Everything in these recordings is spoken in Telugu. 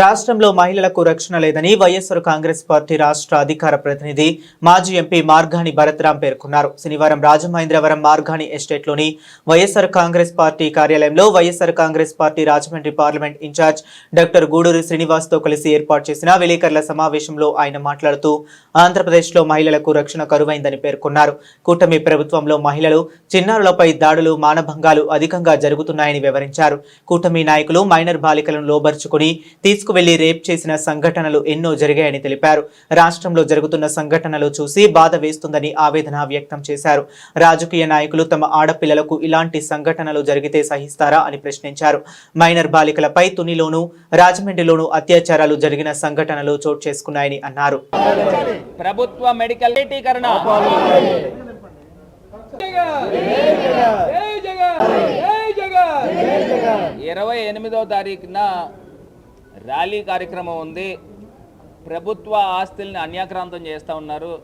రాష్ట్రంలో మహిళలకు రక్షణ లేదని వైఎస్ఆర్ కాంగ్రెస్ పార్టీ రాష్ట్ర అధికార ప్రతినిధి మాజీ ఎంపీ మార్గాని భరత్రాం పేర్కొన్నారు. శనివారం రాజమహేంద్రవరం మార్గాని ఎస్టేట్లోని వైఎస్ఆర్ కాంగ్రెస్ పార్టీ కార్యాలయంలో YSR Congress party Rajahmundry parliament incharge doctor Guduri శ్రీనివాస్తో కలిసి ఏర్పాటు చేసిన విలేకరుల సమావేశంలో ఆయన మాట్లాడుతూ ఆంధ్రప్రదేశ్లో మహిళలకు రక్షణ కరువైందని పేర్కొన్నారు. కూటమి ప్రభుత్వంలో మహిళలు చిన్నారులపై దాడులు మానభంగాలు అధికంగా జరుగుతున్నాయని వివరించారు. కూటమి నాయకులు మైనర్ బాలికలను లోబర్చుకుని తీసుకువెళ్ళి రేప్ చేసిన సంఘటనలు ఎన్నో జరిగాయని తెలిపారు రాష్ట్రంలో జరుగుతున్న సంఘటనలు చూసి బాధ వేస్తుందని ఆవేదన వ్యక్తం చేశారు రాజకీయ నాయకులు తమ ఆడపిల్లలకు ఇలాంటి సంఘటనలు జరిగితే సహిస్తారా అని ప్రశ్నించారు మైనర్ బాలికలపై తునిలోను రాజమండ్రిలోను అత్యాచారాలు జరిగిన సంఘటనలు చోటు చేసుకున్నాయని అన్నారు ప్రభుత్వ మెడికల్ ఇరవై ఎనిమిదో తారీఖున ర్యాలీ కార్యక్రమం ఉంది. ప్రభుత్వ ఆస్తుల్ని అన్యాక్రాంతం చేస్తూ ఉన్నారు.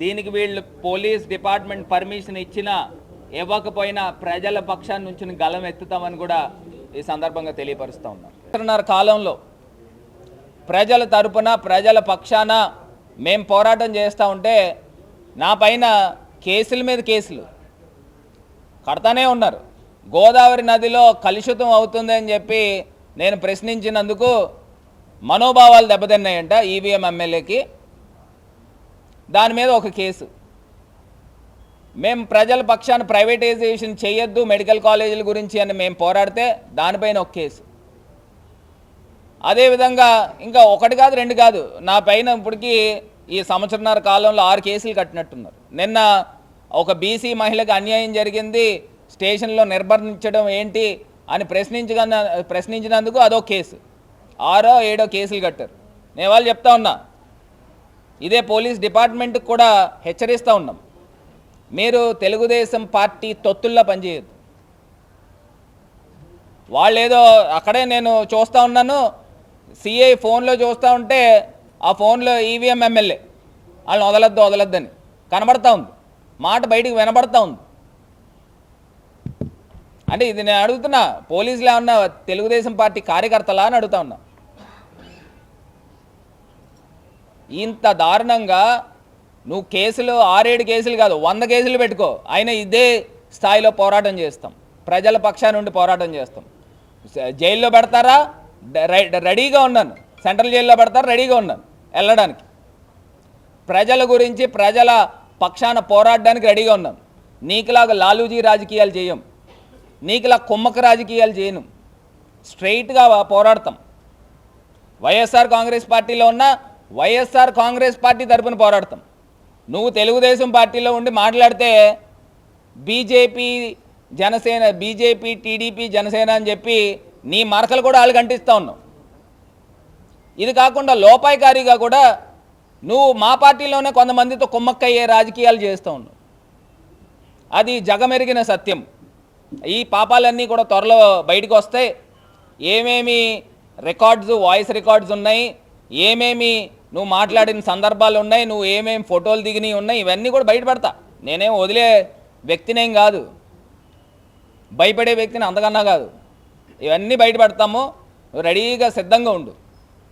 దీనికి వీళ్ళు పోలీస్ డిపార్ట్మెంట్ పర్మిషన్ ఇచ్చినా ఇవ్వకపోయినా ప్రజల పక్షాన్ని నుంచి గలం ఎత్తుతామని కూడా ఈ సందర్భంగా తెలియపరుస్తూ ఉన్నారు. కాలంలో ప్రజల తరపున ప్రజల పక్షాన మేము పోరాటం చేస్తూ ఉంటే నా పైన కేసుల మీద కేసులు కడతానే ఉన్నారు. గోదావరి నదిలో కలుషితం అవుతుంది అని చెప్పి నేను ప్రశ్నించినందుకు మనోభావాలు దెబ్బతిన్నాయంట ఈవీఎం ఎమ్మెల్యేకి దాని మీద ఒక కేసు. మేము ప్రజల పక్షాన ప్రైవేటైజేషన్ చేయొద్దు మెడికల్ కాలేజీల గురించి అని మేము పోరాడితే దానిపైన ఒక కేసు. అదేవిధంగా ఇంకా ఒకటి కాదు రెండు కాదు నా పైన ఇప్పటికీ ఈ సంవత్సరన్నర కాలంలో ఆరు కేసులు కట్టినట్టున్నారు. నిన్న ఒక బీసీ మహిళకు అన్యాయం జరిగింది స్టేషన్లో నిర్బంధించడం ఏంటి అని ప్రశ్నించగా ప్రశ్నించినందుకు అదో కేసు. ఆరో ఏడో కేసులు కట్టారు. నేను వాళ్ళు చెప్తా ఉన్నా. ఇదే పోలీస్ డిపార్ట్మెంట్కి కూడా హెచ్చరిస్తూ ఉన్నాం. మీరు తెలుగుదేశం పార్టీ తొత్తుల్లో పనిచేయద్దు. వాళ్ళు ఏదో అక్కడే నేను చూస్తూ ఉన్నాను. సిఐ ఫోన్లో చూస్తూ ఉంటే ఆ ఫోన్లో ఈవీఎం ఎమ్మెల్యే. వాళ్ళని వదలొద్దు వదలొద్దని. కనబడతా ఉంది. మాట బయటికి వినబడతా ఉంది. అంటే ఇది నేను అడుగుతున్నా పోలీసులు ఏమన్నా తెలుగుదేశం పార్టీ కార్యకర్తలా అని అడుగుతా ఉన్నా. ఇంత దారుణంగా నువ్వు కేసులు ఆరేడు కేసులు కాదు వంద కేసులు పెట్టుకో. అయినా ఇదే స్థాయిలో పోరాటం చేస్తాం. ప్రజల పక్షా నుండి పోరాటం చేస్తాం. జైల్లో పెడతారా? రెడీగా ఉన్నాను. సెంట్రల్ జైల్లో పెడతారా? రెడీగా ఉన్నాను. వెళ్ళడానికి. ప్రజల గురించి ప్రజల పక్షాన పోరాడడానికి రెడీగా ఉన్నాను. నీకులాగా లాలూజీ రాజకీయాలు చేయం. నీకు ఇలా కుమ్మక రాజకీయాలు చేయను. స్ట్రైట్గా పోరాడతాం. వైఎస్ఆర్ కాంగ్రెస్ పార్టీలో ఉన్న వైఎస్ఆర్ కాంగ్రెస్ పార్టీ తరపున పోరాడతాం. నువ్వు తెలుగుదేశం పార్టీలో ఉండి మాట్లాడితే BJP Janasena BJP TDP Janasena అని చెప్పి నీ మరకలు కూడా వాళ్ళు కంటిస్తూ ఉన్నావు. ఇది కాకుండా లోపాయికారిగా కూడా నువ్వు మా పార్టీలోనే కొంతమందితో కుమ్మక్కయ్యే రాజకీయాలు చేస్తూ ఉన్నావు. అది జగమెరిగిన సత్యం. ఈ పాపాలన్నీ కూడా త్వరలో బయటకు వస్తాయి. ఏమేమి రికార్డ్స్ వాయిస్ రికార్డ్స్ ఉన్నాయి ఏమేమి నువ్వు మాట్లాడిన సందర్భాలు ఉన్నాయి నువ్వు ఏమేమి ఫోటోలు దిగినవి ఉన్నాయి ఇవన్నీ కూడా బయటపడతా నేనేం వదిలే వ్యక్తినేం కాదు. భయపడే వ్యక్తిని అంతకన్నా కాదు. ఇవన్నీ బయటపెడతాము నువ్వు రెడీగా సిద్ధంగా ఉండు.